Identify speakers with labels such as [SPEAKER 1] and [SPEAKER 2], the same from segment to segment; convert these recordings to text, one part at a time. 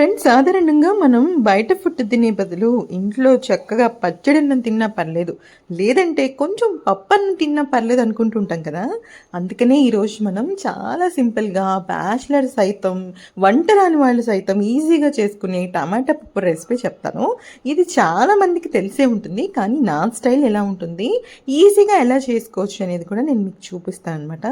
[SPEAKER 1] Friends సాధారణంగా మనం బయట ఫుడ్ తినే బదులు ఇంట్లో చక్కగా పచ్చడన్నం తిన్నా పర్లేదు. లేదంటే కొంచెం పప్పన్నం తిన్నా పర్లేదు అనుకుంటుంటాం కదా. అందుకనే ఈరోజు మనం చాలా సింపుల్గా బ్యాచిలర్ సైతం వంట రాని వాళ్ళు సైతం ఈజీగా చేసుకునే టమాటా పప్పు రెసిపీ చెప్తాను. ఇది చాలా మందికి తెలిసే ఉంటుంది కానీ నా స్టైల్ ఎలా ఉంటుంది ఈజీగా ఎలా చేసుకోవచ్చు అనేది కూడా నేను మీకు చూపిస్తాను అనమాట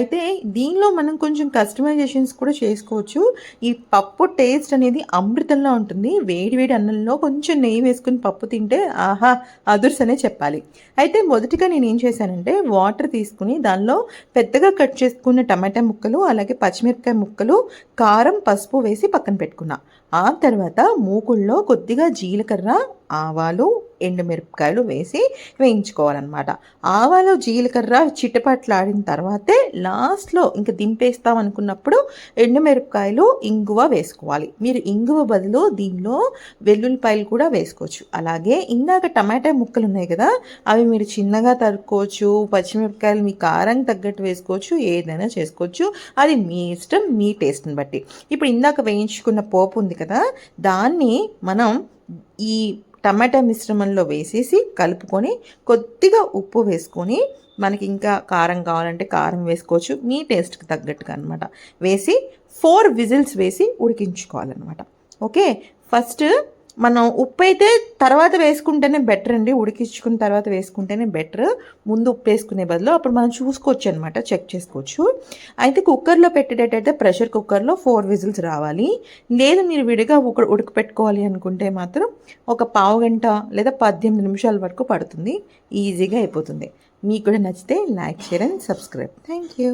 [SPEAKER 1] అయితే దీనిలో మనం కొంచెం కస్టమైజేషన్స్ కూడా చేసుకోవచ్చు. ఈ పప్పు టేస్ట్ అనేది అమృతంలా ఉంటుంది. వేడి వేడి అన్నంలో కొంచెం నెయ్యి వేసుకుని పప్పు తింటే ఆహా అదుర్స్ అనే చెప్పాలి. అయితే మొదటిగా నేను ఏం చేశానంటే వాటర్ తీసుకుని దానిలో పెద్దగా కట్ చేసుకున్న టమాటా ముక్కలు అలాగే పచ్చిమిరపకాయ ముక్కలు కారం పసుపు వేసి పక్కన పెట్టుకున్నా. ఆ తర్వాత మూకుల్లో కొద్దిగా జీలకర్ర ఆవాలు ఎండుమిరపకాయలు వేసి వేయించుకోవాలన్నమాట. ఆవాలు జీలకర్ర చిట్టపట్లాడిన తర్వాతే లాస్ట్లో ఇంకా దింపేస్తాం అనుకున్నప్పుడు ఎండుమిరపకాయలు ఇంగువ వేసుకోవాలి. మీరు ఇంగువ బదులు దీనిలో వెల్లుల్లిపాయలు కూడా వేసుకోవచ్చు. అలాగే ఇందాక టమాటా ముక్కలు ఉన్నాయి కదా అవి మీరు చిన్నగా తరుక్కోవచ్చు పచ్చిమిరపకాయలు మీ కారం తగ్గట్టు వేసుకోవచ్చు ఏదైనా చేసుకోవచ్చు. అది మీ ఇష్టం మీ టేస్ట్ని బట్టి. ఇప్పుడు ఇందాక వేయించుకున్న పోపు ఉంది కదా దాన్ని మనం ఈ టమాటా మిశ్రమంలో వేసేసి కలుపుకొని కొద్దిగా ఉప్పు వేసుకొని మనకి ఇంకా కారం కావాలంటే కారం వేసుకోవచ్చు మీ టేస్ట్కి తగ్గట్టుగా అనమాట వేసి ఫోర్ విజిల్స్ వేసి ఉడికించుకోవాలన్నమాట. ఓకే? ఫస్ట్ మనం ఉప్పు అయితే తర్వాత వేసుకుంటేనే బెటర్ అండి. ఉడికించుకున్న తర్వాత వేసుకుంటేనే బెటర్ ముందు ఉప్పు వేసుకునే బదులు అప్పుడు మనం చూసుకోవచ్చు అనమాట చెక్ చేసుకోవచ్చు. అయితే కుక్కర్లో పెట్టేటట్టయితే ప్రెషర్ కుక్కర్లో ఫోర్ విజిల్స్ రావాలి. లేదు మీరు విడిగా ఉక ఉడకపెట్టుకోవాలి అనుకుంటే మాత్రం ఒక పావు గంట లేదా పద్దెనిమిది నిమిషాల వరకు పడుతుంది. ఈజీగా అయిపోతుంది. మీకు కూడా నచ్చితే like share and subscribe thank you